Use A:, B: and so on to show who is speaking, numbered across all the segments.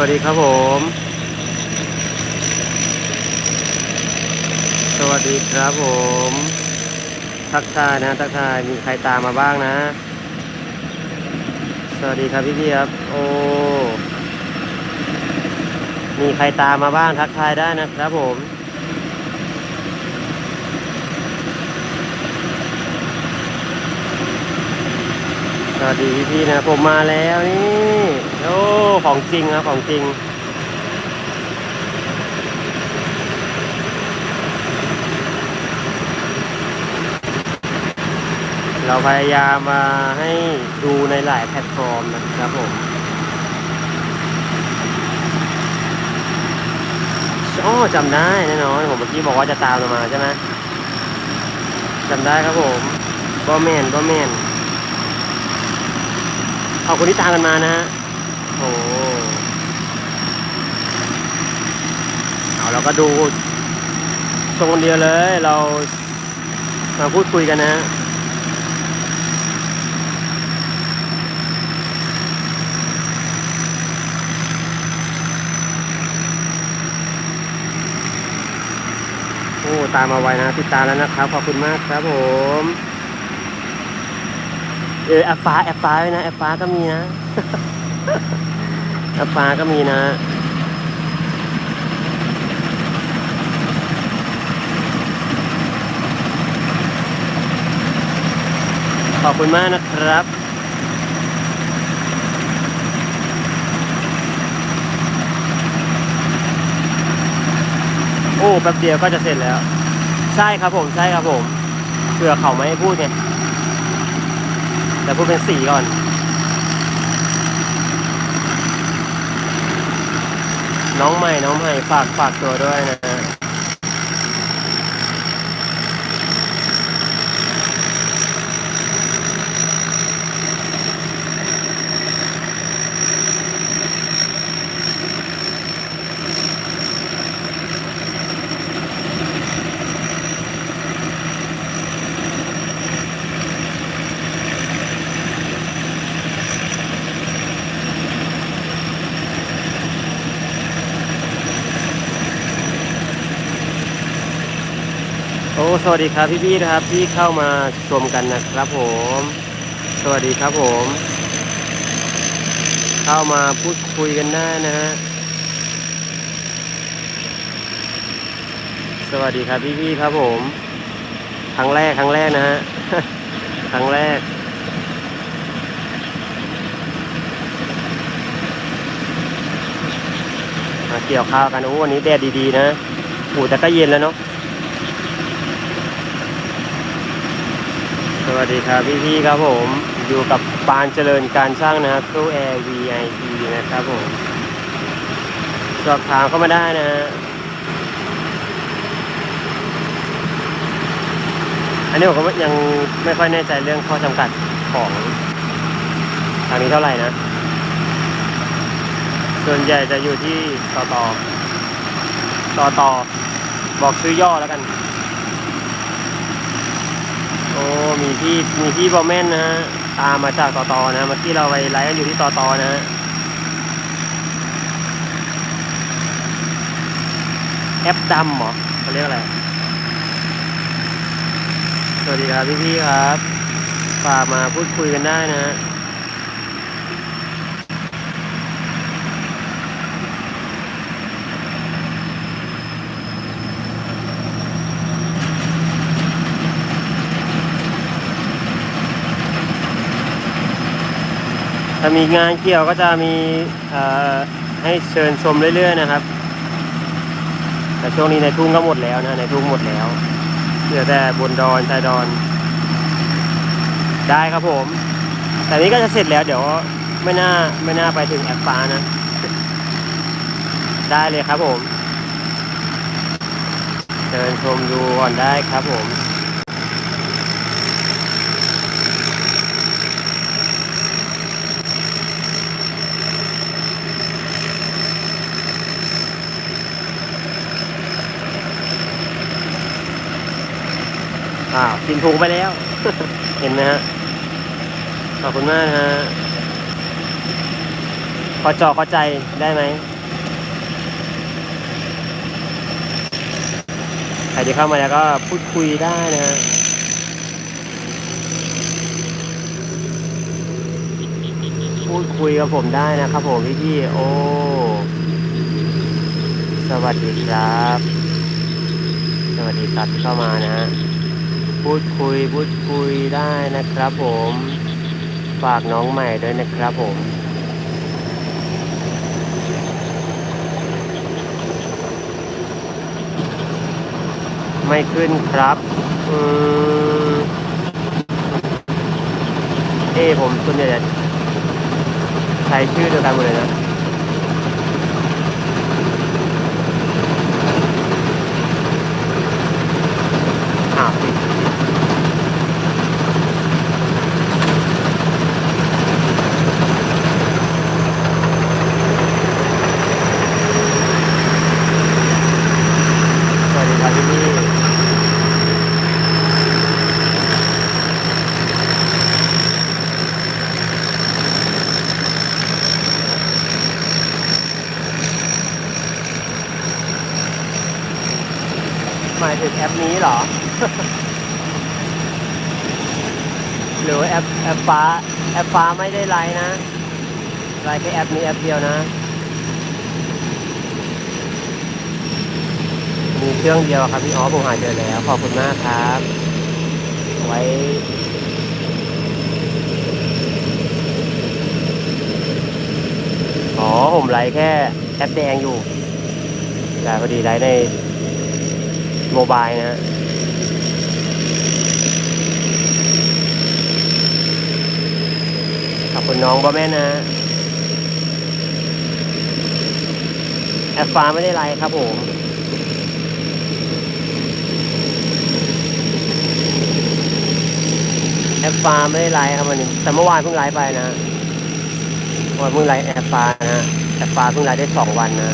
A: วัสดีครับผม สวัสดีครับผม ทักทายนะทักทายมีใครตามมาบ้างนะ สวัสดีครับพี่พี่ครับโอ้มีใครตามมาบ้างทักทายได้นะครับผม สวัสดีพี่ๆนะผมมาแล้วนี่โอ้ของจริงครับของจริง เราพยายามมาให้ดูในหลายแพลตฟอร์มนะครับผมอ๋อจำได้แน่นอนผมเมื่อกี้บอกว่าจะตามเรามาใช่ไหมจำได้ครับผมบอแมนบอแมน เอาคนที่ตามกันมานะฮะโอ้เอาเราก็ดูตรงคนเดียวเลย เรามาพูดคุยกันนะฮะโอ้ตามมาไวนะติดตามแล้วนะครับ ขอบคุณมากครับผม เออแอปฟ้าแอปฟ้าด้วยนะแอปฟ้าก็มีนะแอปฟ้าก็มีนะขอบคุณมากนะครับ โอ้แป๊บเดียวก็จะเสร็จแล้ว ใช่ครับผม ใช่ครับผมเผื่อเขาไม่ให้พูดไง แต่พูดเป็นสีก่อน น้องใหม่น้องใหม่ฝากฝากตัวด้วยนะ โอ้ สวัสดีครับพี่ๆนะครับที่เข้ามาชมกันนะครับผม สวัสดีครับผม เข้ามาพูดคุยกันได้นะฮะสวัสดีครับพี่ๆครับผม ครั้งแรกครั้งแรกนะฮะครั้งแรกมาเกี่ยวข้าวกันโอ้วันนี้แดดดีๆนะโอ้แต่ก็เย็นแล้วเนาะ สวัสดีครับพี่ๆครับผมอยู่กับปานเจริญการช่างนะครับตู้แอร์ VIP นะครับผมสอบถามเข้ามาได้นะฮะอันนี้ผมก็ยังไม่ค่อยแน่ใจเรื่องข้อจำกัดของทางนี้เท่าไหร่นะ ส่วนใหญ่จะอยู่ที่ต่อต่อต่อต่อบอกชื่อย่อแล้วกัน อ้มีพี่มีพี่บอมแมนนะฮะตามมาจากต่อตอนะเมื่อกี้เราไปไลฟ์กันอยู่ที่ต่อตอนะฮะแอปดำเหรอเขาเรียกอะไรสวัสดีครับพี่พี่ๆครับฝากมาพูดคุยกันได้นะฮะ ถ้ามีงานเกี่ยวก็จะมีให้เชิญชมเรื่อย ๆ นะครับ แต่ช่วงนี้ในทุ่งก็หมดแล้วนะในทุ่งหมดแล้วเหลือแต่บนดอนชายดอน ได้ครับผม แต่นี้ก็จะเสร็จแล้วเดี๋ยวไม่น่าไม่น่าไปถึงแอปฟ้านะ ได้เลยครับผมเชิญชมดูก่อนได้ครับผม กินถุงไปแล้ว เห็นไหมฮะ ขอบคุณมากฮะพอจอข้าใจได้ไหม ใครที่เข้ามาแล้วก็พูดคุยได้นะฮะพูดคุยกับผมได้นะครับผมพี่พี่โอ้ สวัสดีครับ สวัสดีครับที่เข้ามานะฮะ พูดคุยพูดคุยได้นะครับผม ฝากน้องใหม่ด้วยนะครับผมไม่ขึ้นครับ อืมเอผมส่วนใหญ่จะใช้ชื่อเดียวกันหมดเลยนะ อ้าวผิดผิดสวัสดีครับพี่พี่ หมายถึงแอปนี้เหรอ หรือแอปแอปฟ้า แอปฟ้าไม่ได้ไลน์นะไลน์แค่แอปนี้แอปเดียวนะ มีเครื่องเดียวครับพี่อ๋อผมหาเจอแล้ว ขอบคุณมากครับ ไว้อ๋อผมไลน์แค่แอปแดงอยู่แต่พอดีไลน์ใน โมบายนะฮะขอบคุณน้องบ่แม่นะแอปฟ้าไม่ได้ไล่ครับผมแอปฟ้าไม่ได้ไลน์ครับวันนี้แต่เมื่อวานเพิ่งไลน์ไปนะวานเพิ่งไลน์แอปฟ้านะแอปฟ้าเพิ่งไลน์ได้สองวันนะ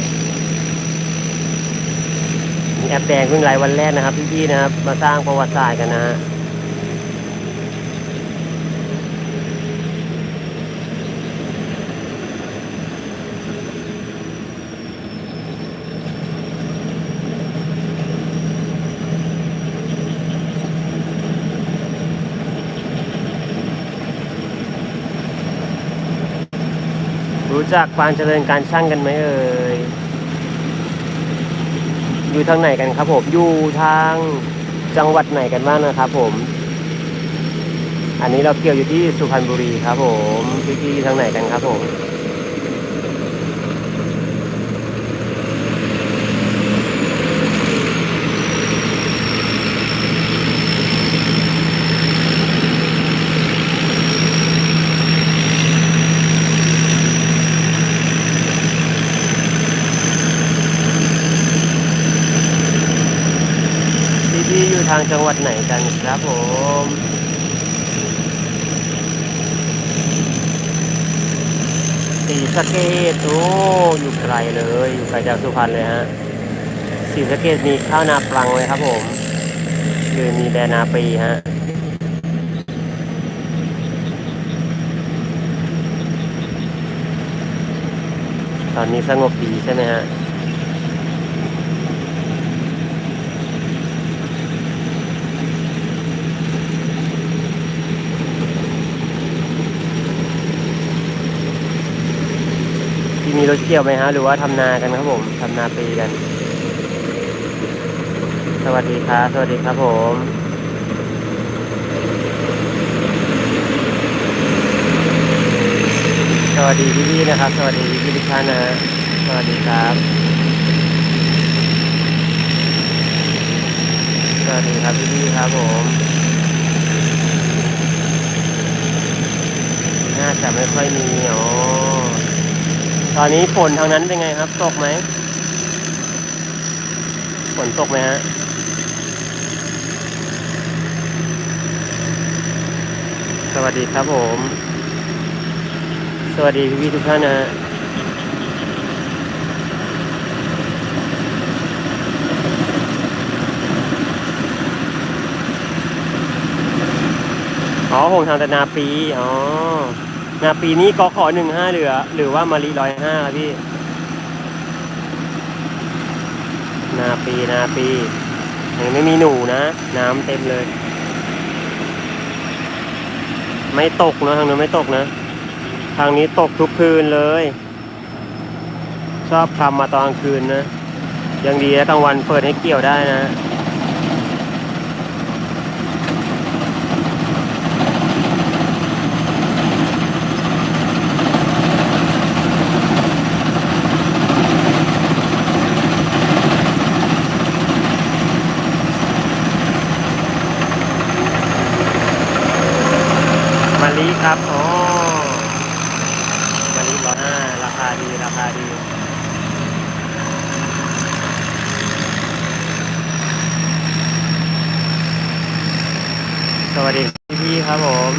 A: แอปแดงเพิ่งไลน์วันแรกนะครับพี่ๆนะครับ มาสร้างประวัติศาสตร์กันนะฮะรู้จักปานเจริญการช่างกันไหมเอ่ย อยู่ทางไหนกันครับผมอยู่ทางจังหวัดไหนกันบ้างนะครับผม อันนี้เราเกี่ยวอยู่ที่สุพรรณบุรีครับผมพี่ๆทางไหนกันครับผม พี่ๆอยู่ทางจังหวั ดไหนกันครับผมสีสะเกตโอ้อยู่ไกลเลย อยู่ไกลจากสุพรรณเลยฮะสีสะเกตมีข้าวนาปลังเลยครับผมคือมีแดนาปีฮะตอนนี้สงบดีใช่ไหมฮะ มีรถเกี่ยวไหมฮะหรือว่าทำนากันครับผมทำนาปีกัน สวัสดีครับสวัสดีครับผมสวัสดีพี่ๆนะครับ สวัสดีพี่ๆทุกท่านนะสวัสดีครับ สวัสดีครับพี่ๆครับผมน่าสแต่ไม่ค่อยมีอ๋อ ตอนนี้ฝนทางนั้นเป็นไงครับ ตกไหมฝนตกไหมฮะสวัสดีครับผม สวัสดีพี่ทุกท่านนะฮะอ๋อหงทางแต่นาปี อ๋อ นาปีนี้กขอหนึ่งห้าเหลือ หรือว่ามารีร้อยห้าพี่นาปีนาปียังไม่มีหนูนะ น้ำเต็มเลย ไม่ตกนะทางนู้นไม่ตกนะ ทางนี้ตกทุกคืนเลย ชอบทำมาตอนคืนนะ ยังดีนะกลางวันเปิดให้เกี่ยวได้นะ มาลีครับ อ๋อ มาลีร้อยห้าราคาดี ราคาดี สวัสดีพี่ๆครับผม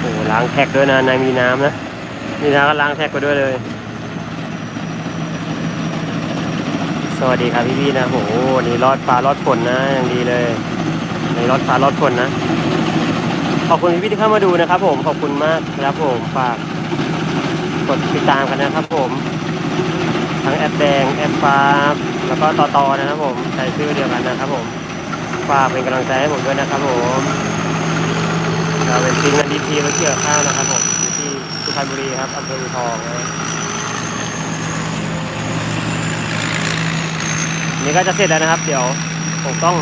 A: โอ้โหล้างแท็กด้วยนะนายมีน้ำนะ มีน้ำก็ล้างแท็กไปด้วยเลย สวัสดีครับพี่ๆนะโหนี่รอดฟ้ารอดฝนนะอย่างดีเลยนี่รอดฟ้ารอดฝนนะขอบคุณพี่ๆที่เข้ามาดูนะครับ ผมขอบคุณมากครับผมฝากกดติดตามกันนะครับ ผม ทั้งแอปแดงแอปฟ้าแล้วก็ต่อตอนะครับ ผมใช้ชื่อเดียวกันนะครับ ผมฝากเป็นกำลังใจให้ผมด้วยนะครับผม เราเป็นทีมงานดีทีมาเกี่ยวข้าวนะครับผมอยู่ที่สุพรรณบุรีครับอำเภออูทองนะนี่ก็จะเสร็จแล้วนะครับ เดี๋ยวผมต้อง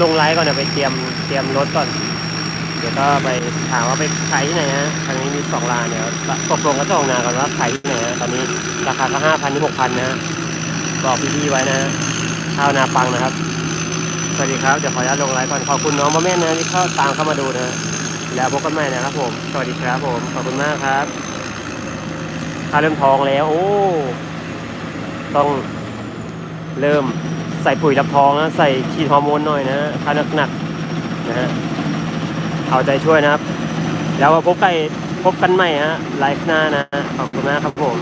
A: ลงไลฟ์ก่อนเดี๋ยวไปเตรียมเตรียมรถก่อน เดี๋ยวก็ไปถามว่าไปขายที่ไหนฮะทางนี้มีสองร้านเดี๋ยวตกลงกับเจ้าของนาก่อนว่าขายที่ไหนฮะตอนนี้ราคาก็ห้าพันถึงหกพันนะบอกพี่ๆไว้นะฮะข้าวนาปังนะครับ สวัสดีครับเดี๋ยวขออนุญาตลงไลฟ์ก่อนขอบคุณน้องมะแม่นะที่เข้าตามเข้ามาดูนะแล้วพบกันใหม่นะครับผมสวัสดีครับผมขอบคุณมากครับข้าเริ่มทองแล้ว โอ้ต้องเริ่มใส่ปุ๋ยรับทองนะใส่ฉีดฮอร์โมนหน่อยนะถ้าหนักๆนะฮะเอาใจช่วยนะครับ แล้วพบกันพบกันใหม่ฮะไลฟ์หน้านะขอบคุณมากครับผม